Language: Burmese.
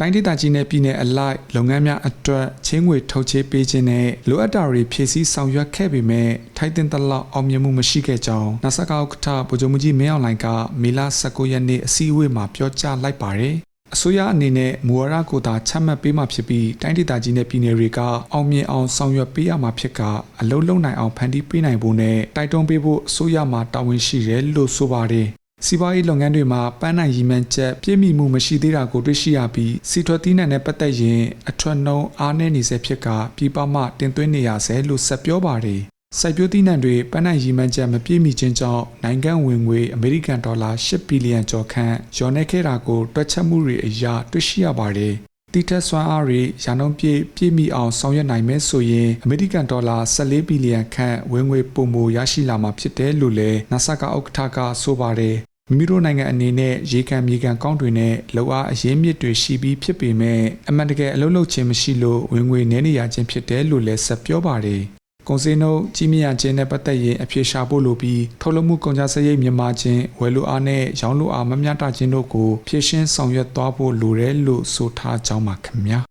တိုင်းဒေသကြီးနဲ့ပြည်내အလိုက်လုပ်ငန်းများအတွက်ချင်းငွေထုတ်ချေးပေးခြင်းနဲ့လိုအပ်တာတွေဖြည့်ဆည်းဆောင်ရွက်ခဲ့ပေမဲ့ထိုက်တင်သလောက်အောင်မြင်မှုမရှိခဲ့ကြောင်းနာဆာကဥက္ကဋ္ဌဗိုလ်ချုပ်မှုကြီးမင်းအောင်လှိုင်ကမေလ19ရက်နေ့အစည်းအဝေးမှာပြောကြားလိုက်ပါတယ်အစိုးရအနေနဲ့မူဝါဒကိုသာချမှတ်ပေးမှဖြစ်ပြီးတိုင်းဒေသကြီးနဲ့ပြည်내တွေကအောင်မြင်အောင်ဆောင်ရွက်ပေးရမှာဖြစ်ကအလုံးလုံးနိုင်အောင်ဖန်တီးပေးနိုင်ဖို့နဲ့တိုက်တွန်းပေးဖို့အစိုးရမှာတာဝန်ရှိတယ်လို့ဆိုပါတယ် စီးပွားရေးလုပ်ငန်းတွေမှာပန်းနိုင်ရီမှန်းချက်ပြည့်မီမှုမရှိသေးတာကိုတွေ့ရှိရပြီးစီထွက်သီးနှံနဲ့ပတ်သက်ရင်အထွတ်နှုံအားနည်းနေစေဖြစ်ကပြည်ပမှတင်သွင်းနေရဆဲလို့ဆက်ပြောပါတယ်။စိုက်ပျိုးသီးနှံတွေပန်းနိုင်ရီမှန်းချက်မပြည့်မီခြင်းကြောင့်နိုင်ငံဝင်ငွေအမေရိကန်ဒေါ်လာ8ဘီလီယံကျော်ခန့်လျော်နှဲခဲ့တာကိုတွက်ချက်မှုတွေအရတွေ့ရှိရပါတယ်။တီတက်ဆွမ်းအားတွေရာနှုန်းပြည့်ပြည့်မီအောင်ဆောင်ရွက်နိုင်မယ်ဆိုရင်အမေရိကန်ဒေါ်လာ14ဘီလီယံခန့်ဝင်ငွေပုံမရရှိလာမှာဖြစ်တယ်လို့လည်း NASA ကဥက္ကဋ္ဌကဆိုပါတယ် မိမိတို့နိုင်ငံအနေနဲ့ရေကန်မြေကန်ကောင်းတွေနဲ့လောက်အားအရင်းမြစ်တွေရှိပြီးဖြစ်ပေမဲ့အမှန်တကယ်အလုပ်လုပ်ခြင်းမရှိလို့ဝင်ငွေနည်းနေရခြင်းဖြစ်တယ်လို့လည်းဆက်ပြောပါတယ်။ကုန်စည်နှုန်းကြီးမြင့်ရခြင်းနဲ့ပတ်သက်ရင်အဖြေရှာဖို့လိုပြီးထုတ်လုပ်မှုကုန်ကျစရိတ်မြင့်မားခြင်းဝယ်လိုအားနဲ့ရောင်းလိုအားမမျှတခြင်းတို့ကိုဖြည့်ရှင်းဆောင်ရွက်သွားဖို့လိုတယ်လို့ဆိုထားကြောင်းပါခင်ဗျာ